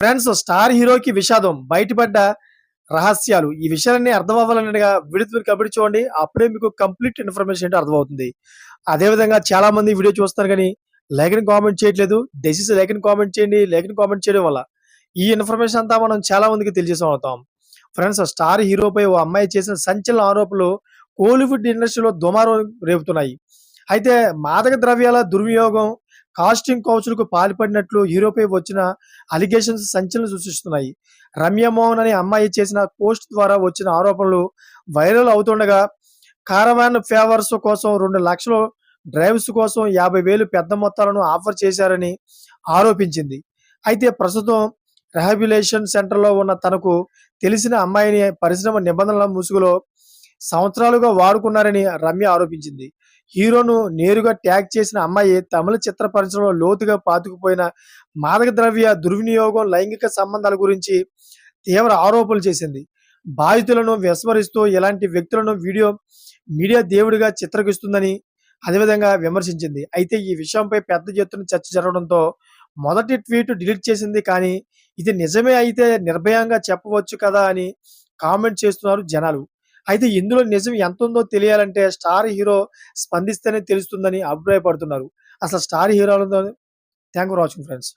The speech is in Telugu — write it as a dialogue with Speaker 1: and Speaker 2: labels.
Speaker 1: ఫ్రెండ్స్ స్టార్ హీరోకి విషాదం బయటపడ్డ రహస్యాలు. ఈ విషయాలన్నీ అర్థం అవ్వాలన్నట్టుగా విడుదల కబడి చూడండి. అప్పుడే మీకు కంప్లీట్ ఇన్ఫర్మేషన్ ఏంటో అర్థమవుతుంది. అదేవిధంగా చాలా మంది వీడియో చూస్తారు కానీ లేఖని కామెంట్ చేయట్లేదు. డెసిస్ లైక్ కామెంట్ చేయండి. లేఖని కామెంట్ చేయడం వల్ల ఈ ఇన్ఫర్మేషన్ అంతా మనం చాలా మందికి తెలియజేసాం అవుతాం ఫ్రెండ్స్ స్టార్ హీరోపై ఓ అమ్మాయి చేసిన సంచలన ఆరోపణలు కోలీవుడ్ ఇండస్ట్రీలో దుమారం రేపుతున్నాయి. అయితే మాదక ద్రవ్యాల దుర్వినియోగం కాస్టింగ్ కౌచులకు పాల్పడినట్లు హీరోపై వచ్చిన అలిగేషన్స్ సంచలనం సృష్టిస్తున్నాయి. రమ్య మోహన్ అనే అమ్మాయి చేసిన పోస్ట్ ద్వారా వచ్చిన ఆరోపణలు వైరల్ అవుతుండగా కారవాన్ ఫేవర్స్ కోసం రెండు లక్షలు డ్రైవ్స్ కోసం యాభై వేలు పెద్ద మొత్తాలను ఆఫర్ చేశారని ఆరోపించింది. అయితే ప్రస్తుతం రెహాబిలేషన్ సెంటర్లో ఉన్న తనకు తెలిసిన అమ్మాయిని పరిశ్రమ నిబంధనల ముసుగులో సంవత్సరాలుగా వాడుకున్నారని రమ్య ఆరోపించింది. హీరోను నేరుగా ట్యాగ్ చేసిన అమ్మాయి తమిళ చిత్ర పరిశ్రమలో లోతుగా పాతుకుపోయిన మాదక ద్రవ్య దుర్వినియోగం లైంగిక సంబంధాల గురించి తీవ్ర ఆరోపణలు చేసింది. బాధితులను విస్మరిస్తూ ఇలాంటి వ్యక్తులను వీడియో మీడియా దేవుడిగా చిత్రకిస్తుందని అదేవిధంగా విమర్శించింది. అయితే ఈ విషయంపై పెద్ద ఎత్తున చర్చ జరగడంతో మొదటి ట్వీట్ డిలీట్ చేసింది. కానీ ఇది నిజమే అయితే నిర్భయంగా చెప్పవచ్చు కదా అని కామెంట్ చేస్తున్నారు జనాలు. అయితే ఇందులో నిజం ఎంత ఉందో తెలియాలంటే స్టార్ హీరో స్పందిస్తేనే తెలుస్తుందని అభిప్రాయపడుతున్నారు. అసలు స్టార్ హీరోలతో థ్యాంక్ ఫర్ వాచింగ్ ఫ్రెండ్స్